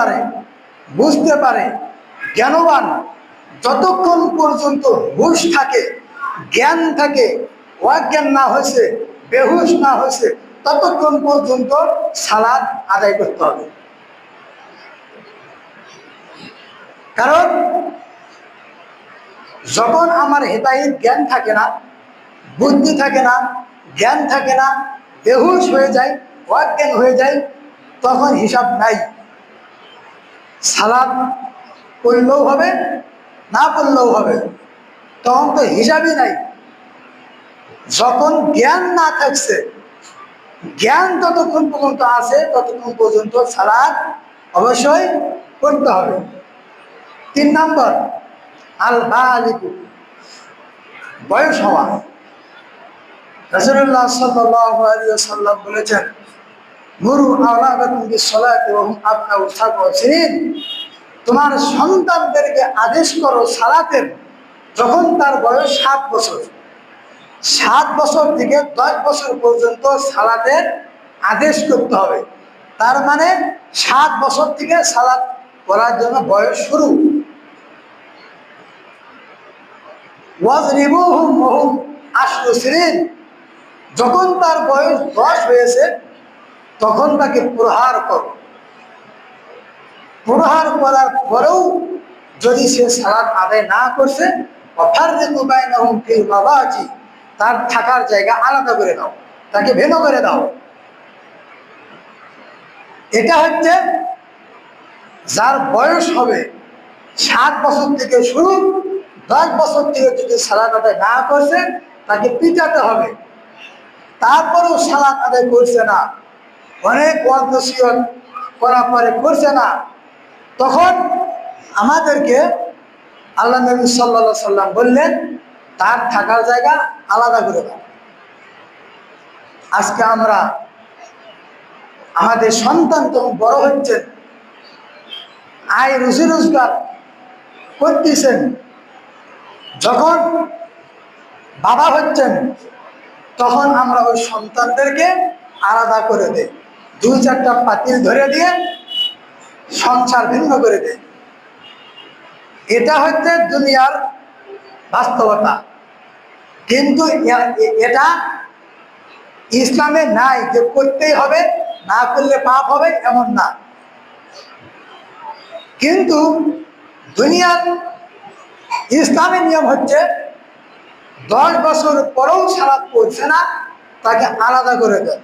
পারে, বুঝতে পারে, জ্ঞানবান, যতক্ষণ পর্যন্ত হুশ থাকে, জ্ঞান থাকে, অজ্ঞান না হয়েছে, বেহুশ না হয়েছে, ততক্ষণ পর্যন্ত সালাদ আদায় করতে হবে। কারণ, যখন আমার হেতাহিত জ্ঞান থাকে না, বুদ্ধি থাকে না, জ্ঞান থাকে না, বেহুশ হয়ে যায়, অজ্ঞান হয়ে যায়, তখন হিসাব নাই। সালাদ পড়লেও হবে, না পড়লেও হবে। তখন তো হিসাবই নাই। যখন জ্ঞান না থাকছে, জ্ঞান যতক্ষণ পর্যন্ত আছে, ততক্ষণ পর্যন্ত সালাদ অবশ্যই করতে হবে। তিন নম্বর আল বালিকু বয়স হওয়া। আলাইহি ওয়াসাল্লাম বলেছেন তোমার সন্তানদেরকে আদেশ করো সালাতের, যখন তার বয়স সাত বছর। সাত বছর থেকে দশ বছর পর্যন্ত সালাতের আদেশ করতে হবে। তার মানে সাত বছর থেকে সালাত করার জন্য বয়স শুরু। যখন তার বয়স দশ হয়েছে তখন তাকে প্রহার কর। প্রহার করার পরেও যদি সে সালাদ আদায় না করছে অফার ফিল বাবা আছি তার থাকার জায়গা আলাদা করে দাও, তাকে ভেনো করে দাও। এটা হচ্ছে যার বয়স হবে সাত বছর থেকে শুরু, দশ বছর থেকে যদি সালাদ আদায় না করছে, তাকে পিটাতে হবে। তারপরেও সালাদ আদায় করছে না। অনেক ওয়াদসিয়ত করার পরে করছে না। তখন আমাদেরকে আল্লাহ নবী সাল্লা সাল্লাম বললেন, তার থাকার জায়গা আলাদা করে দাও। আজকে আমরা আমাদের সন্তান তখন বড় হচ্ছেন আয় রুজি রোজগার করতেছেন, যখন বাবা হচ্ছেন, তখন আমরা ওই সন্তানদেরকে আলাদা করে দেই। দুই চারটা পাতিল ধরে দিয়ে সংসার ভিন্ন করে দেয়। এটা হচ্ছে দুনিয়ার বাস্তবতা। কিন্তু এটা ইসলামে নাই যে করতেই হবে, না করলে পাপ হবে এমন না। কিন্তু দুনিয়ার ইসলামের নিয়ম হচ্ছে, দশ বছর পরেও সালাদ পড়ছে না, তাকে আলাদা করে দেয়।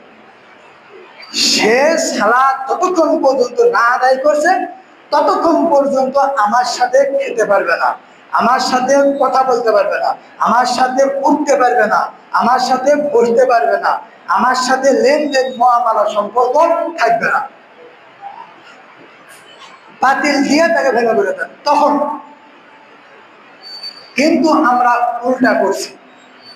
সে সালাদ যতক্ষণ পর্যন্ত না আদায় করছে, ততক্ষণ পর্যন্ত আমার সাথে খেতে পারবে না। আমার সাথে কথা বলতে পারবে না। আমার সাথে উঠতে পারবে না। আমার সাথে বসতে পারবে না। আমার সাথে লেনদেন, মহামালা সম্পর্ক থাকবে না। বাতিল দিয়ে তাকে ভেঙে করে দেন। তখন কিন্তু আমরা উল্টা করছি।